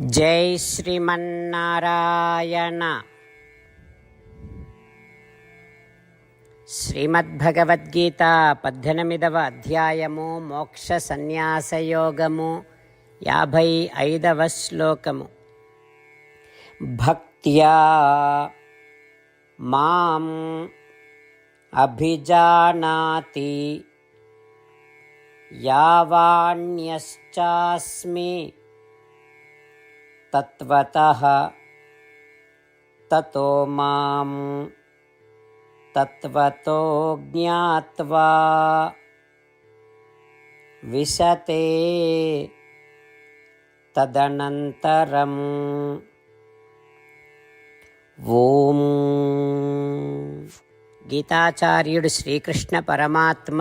జై శ్రీమన్నారాయణ. శ్రీమద్భగవద్గీత పద్దెనిమిదవ అధ్యాయము మోక్ష సన్యాసయోగము యాభై ఐదవ శ్లోకము. భక్త్యా మాం అభిజానాతి యావాణ్యశ్చాస్మి తత్వతః తతో మాం తత్వతో జ్ఞాత్వా విశతే తదనంతరం ఓం గీతాచార్యుడు శ్రీకృష్ణ పరమాత్మ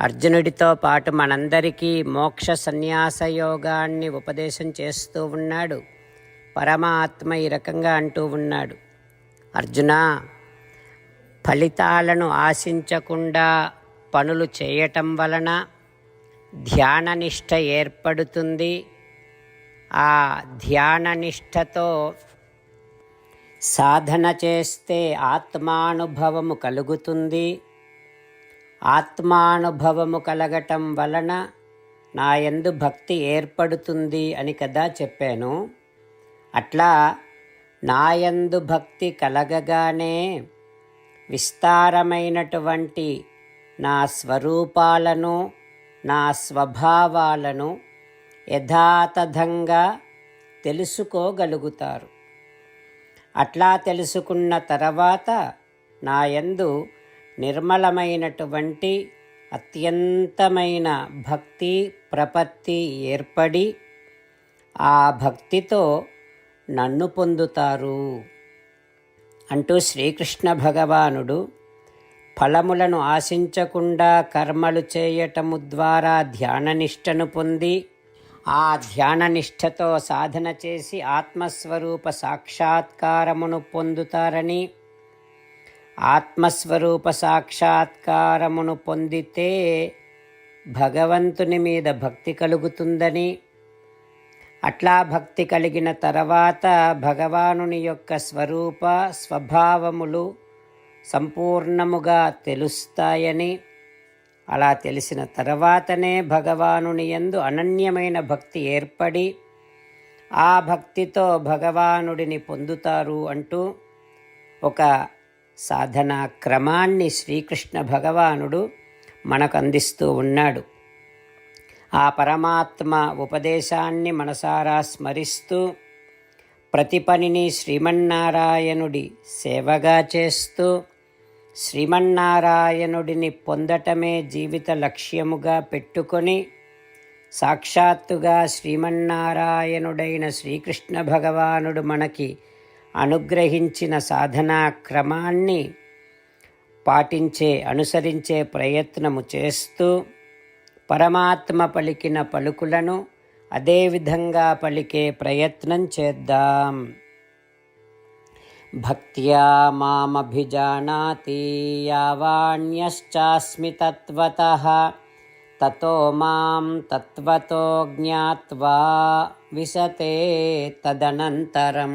అర్జునుడితో పాటు మనందరికీ మోక్ష సన్యాస యోగాన్ని ఉపదేశం చేస్తూ ఉన్నాడు. పరమాత్మ ఈ రకంగా అంటూ ఉన్నాడు. అర్జున ఫలితాలను ఆశించకుండా పనులు చేయటం వలన ధ్యాననిష్ట ఏర్పడుతుంది. ఆ ధ్యాననిష్టతో సాధన చేస్తే ఆత్మానుభవము కలుగుతుంది. ఆత్మానుభవము కలగటం వలన నా యందు భక్తి ఏర్పడుతుంది అని కదా చెప్పాను. అట్లా నాయందు భక్తి కలగగానే విస్తారమైనటువంటి నా స్వరూపాలను నా స్వభావాలను యథాతథంగా తెలుసుకోగలుగుతారు. అట్లా తెలుసుకున్న తర్వాత నాయందు నిర్మలమైనటువంటి అత్యంతమైన భక్తి ప్రపత్తి ఏర్పడి ఆ భక్తితో నన్ను పొందుతారు. అంటూ శ్రీకృష్ణ భగవానుడు ఫలములను ఆశించకుండా కర్మలు చేయటము ద్వారా ధ్యాననిష్టను పొంది ఆ ధ్యాననిష్టతో సాధన చేసి ఆత్మస్వరూప సాక్షాత్కారమును పొందుతారని ఆత్మస్వరూప సాక్షాత్కారమును పొందితే భగవంతుని మీద భక్తి కలుగుతుందని. అట్లా భక్తి కలిగిన తర్వాత భగవానుని యొక్క స్వరూప స్వభావములు సంపూర్ణముగా తెలుస్తాయని. అలా తెలిసిన తర్వాతనే భగవానుని యందు అనన్యమైన భక్తి ఏర్పడి ఆ భక్తితో భగవానుడిని పొందుతారు అంటూ ఒక సాధనా క్రమాన్ని శ్రీకృష్ణ భగవానుడు మనకు అందిస్తూ ఉన్నాడు. ఆ పరమాత్మ ఉపదేశాన్ని మనసారా స్మరిస్తూ ప్రతి పనిని శ్రీమన్నారాయణుడి సేవగా చేస్తూ శ్రీమన్నారాయణుడిని పొందటమే జీవిత లక్ష్యముగా పెట్టుకొని సాక్షాత్తుగా శ్రీమన్నారాయణుడైన శ్రీకృష్ణ భగవానుడు మనకి అనుగ్రహించిన సాధనా క్రమాన్ని పాటించే అనుసరించే ప్రయత్నము చేస్తూ పరమాత్మ పలికిన పలుకులను అదేవిధంగా పలికే ప్రయత్నం చేద్దాం. భక్త్యా మామభిజానాతి యావాణ్యశ్చాస్మి తత్వత తతో మాం తత్వతో జ్ఞాత్వా విశతే తదనంతరం.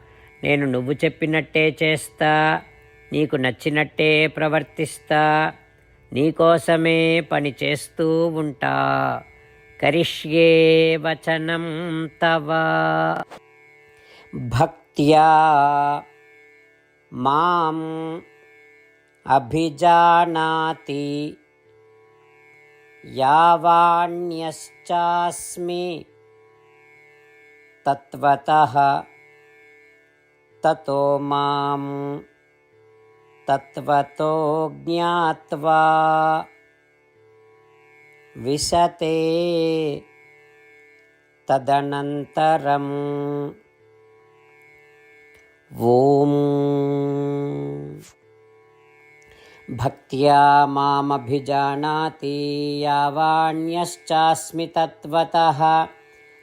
నేను నువ్వు చెప్పినట్టే చేస్తా నీకు నచ్చినట్టే ప్రవర్తిస్తా నీకోసమే పని చేస్తూ ఉంటా. కరిష్యే వచనం తవ. భక్త్యా మాం అభిజానాతి యావాణ్యశ్చాస్మి తత్వతః. తతో మాం తత్వతో జ్ఞాత్వా విశతే తదనంతరం ఓం భక్త్యా మామభిజానాతి యావాణ్యశ్చాస్మి తత్వతః